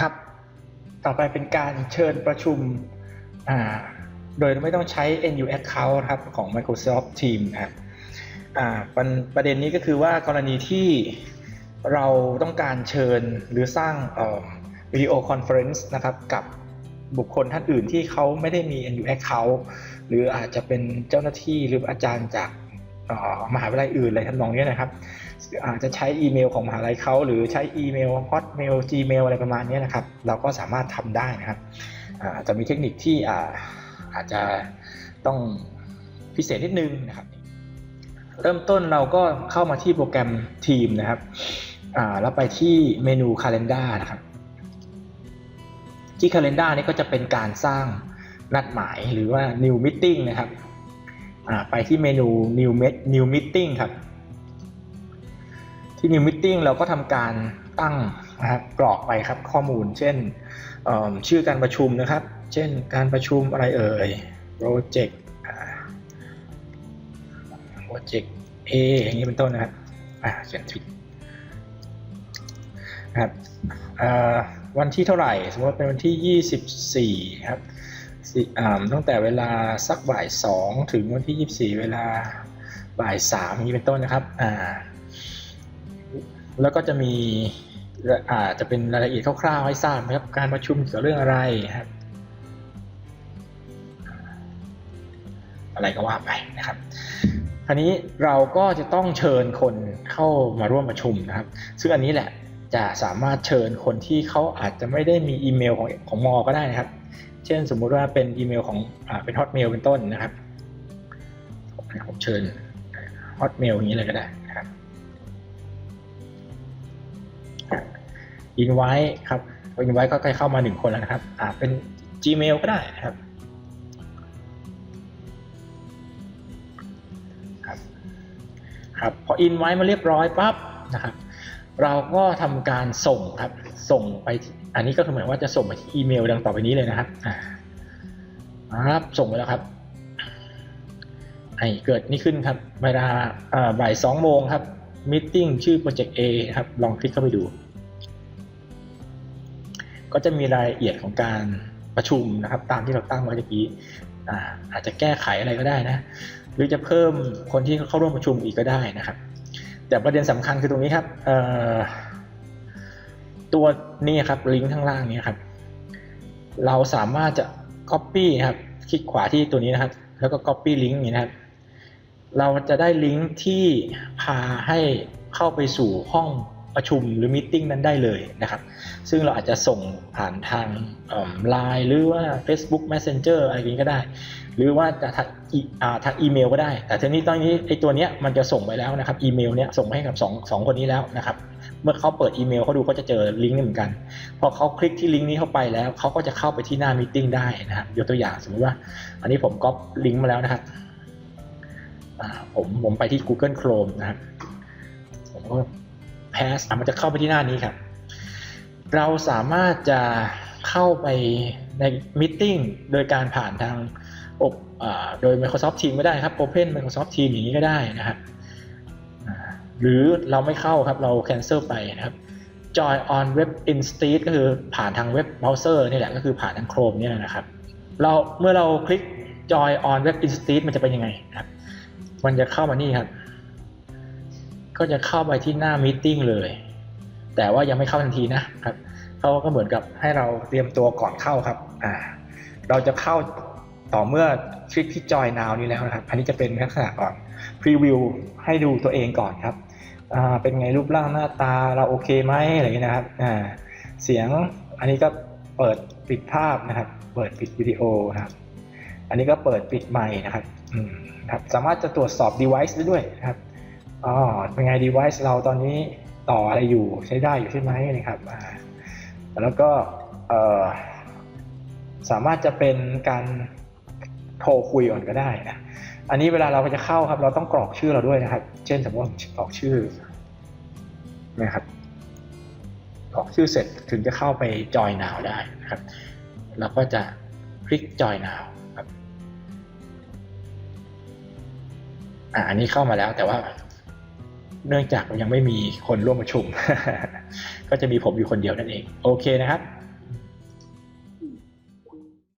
ครับ ต่อไปเป็นการเชิญประชุมอ่าโดยไม่ต้องใช้ NU account นะครับของ Microsoft Teams นะครับอ่าประเด็นนี้ก็คือว่ากรณีที่เราต้องการเชิญหรือสร้างวิดีโอคอนเฟอเรนซ์นะครับกับบุคคลท่านอื่นที่เขาไม่ได้มี NU account หรืออาจจะเป็นเจ้าหน้าที่หรืออาจารย์จาก มหาวิทยาลัยอื่นอะไรทำนองเนี้ยนะครับ อาจจะใช้อีเมลของมหาลัยเขาหรือใช้อีเมล Hotmail Gmail อะไรประมาณเนี้ยนะครับ เราก็สามารถทำได้นะครับอาจะมีเทคนิคที่อาอาจจะต้องพิเศษนิดนึงนะครับ เริ่มต้นเราก็เข้ามาที่โปรแกรมทีมนะครับแล้วไปที่เมนู Calendar นะครับ ที่ Calendar นี่ก็จะเป็นการสร้างนัดหมายหรือว่า New Meeting นะครับ ไปที่เมนู New Met- New Meeting ครับ ที่ New Meeting เราก็ทำการตั้งนะครับกรอกไปครับข้อมูล เช่นชื่อการประชุมนะครับ เช่นการประชุมอะไรเอ่ย Project อ่า Project A อย่างนี้เป็นต้นนะครับอ่าเขียนผิดนะครับวันที่เท่าไหร่ สมมติว่าเป็นวันที่ 24 ครับ ตั้งแต่เวลาสักบ่าย 2 ถึงวันที่ 24 เวลาบ่าย3อย่างนี้เป็นต้นนะครับอ่าแล้วก็จะมีอาจจะเป็นรายละเอียดคร่าวๆให้ทราบนะครับการประชุมเกี่ยวกับเรื่องอะไรครับ อะไรก็ว่าไปนะครับคราวนี้เราก็จะต้องเชิญคนเข้ามาร่วมประชุมนะครับ ซึ่งอันนี้แหละจะสามารถเชิญคนที่เขาอาจจะไม่ได้มีอีเมลของของมอ ก็ได้นะครับ เช่นสมมุติว่าเป็นอีเมลของอเป็นฮอตเมลเป็นต้นนะครับผมเชิญฮอตเมลอย่างนี้เลยก็ได้นะครับอินไว้ครับอินไว้ก็ใกล้เข้ามาหนึ่งคนแล้วนะครับอ่าเป็น Gmail ก็ได้นะครับครับพออินไว้มาเรียบร้อยปั๊บนะครับ เราก็ทำการส่งครับ ส่งไป อันนี้ก็คือหมายว่าจะส่งไปที่อีเมลดังต่อไปนี้เลยนะครับครับ ส่งไปแล้วครับ ไอ้เกิดนี่ขึ้นครับ เวลาบ่ายสองโมงครับมิ팅ชื่อ Project A ครับ ลองคลิกเข้าไปดู ก็จะมีรายละเอียดของการประชุมนะครับ ตามที่เราตั้งไว้เมื่อกี้อ่าอาจจะแก้ไขอะไรก็ได้นะ หรือจะเพิ่มคนที่เข้าร่วมประชุมอีกก็ได้นะครับ แต่ประเด็นสำคัญคือตรงนี้ครับเออตัวนี้ครับลิงก์ข้างล่างนี้ครับ เราสามารถจะ Copy ครับคลิกขวาที่ตัวนี้นะครับ แล้วก็ Copy ลิงก์นี้นะครับ เราจะได้ลิงก์ที่พาให้เข้าไปสู่ห้อง ประชุมหรือมิ팅นั้นได้เลยนะครับซึ่งเราอาจจะส่งผ่านทางไลน์หรือว่า Facebook Messenger อะไรอย่างนี้ก็ได้ หรือว่าจะทางอีอ่าทางอีเมลก็ได้ แต่ทีนี้ตอนนี้ไอ้ตัวเนี้ยมันจะส่งไปแล้วนะครับอีเมลเนี้ยส่งไปให้กับสองสองคนนี้แล้วนะครับเมื่อเขาเปิดอีเมลเขาดูก็จะเจอลิงก์นี้เหมือนกัน พอเขาคลิกที่ลิงก์นี้เข้าไปแล้วเขาก็จะเข้าไปที่หน้ามิ팅ได้นะครับยกตัวอย่างสมมติว่า อันนี้ผมก๊อปลิงก์มาแล้วนะครับผมผมไปที่ Google Chrome นะครับผมก็ pass มันจะเข้าไปที่หน้านี้ครับ เราสามารถจะเข้าไปในมิ팅โดยการผ่านทางอบโดย Microsoft Teams ก็ได้ครับ Open Microsoft Teams อย่างนี้ก็ได้นะครับหรือเราไม่เข้าครับเรา cancel ไปนะครับ Join on Web Instead ก็คือผ่านทางเว็บเบราว์เซอร์นี่แหละก็คือผ่านทาง Chrome เนี่ยนะครับเราเมื่อเราคลิก Join on Web Instead มันจะเป็นยังไงครับ มันจะเข้ามานี่ครับ ก็จะเข้าไปที่หน้ามี팅เลย แต่ว่ายังไม่เข้าทันทีนะครับเขาก็เหมือนกับให้เราเตรียมตัวก่อนเข้าครับอ่าเราจะเข้าต่อเมื่อคลิกที่ Join Now นี้แล้วนะครับ อันนี้จะเป็นลักษณะก่อนพรีวิวให้ดูตัวเองก่อนครับอ่าเป็นไงรูปร่างหน้าตาเราโอเคไหมอะไรอย่างนี้ยนะครับอ่าเสียงอันนี้ก็เปิดปิดภาพนะครับ เปิดปิดวิดีโอนะครับ อันนี้ก็เปิดปิดไมค์นะครับอืมครับสามารถจะตรวจสอบ device ได้ด้วยนะครับ อ๋อเป็นไง device เราตอนนี้ต่ออะไรอยู่ใช้ได้อยู่ใช่ไหมนะครับแล้วก็สามารถจะเป็นการโทรคุยก่อนก็ได้นะอันนี้เวลาเราจะเข้าครับ เราต้องกรอกชื่อเราด้วยนะครับ เช่นสมมติกรอกชื่อนะครับกรอกชื่อเสร็จถึงจะเข้าไป join now ได้นะครับเราก็จะคลิก join now ครับอ่าอันนี้เข้ามาแล้วแต่ว่า เนื่องจากยังไม่มีคนร่วมประชุม ก็จะมีผมอยู่คนเดียวนั่นเอง โอเคนะครับ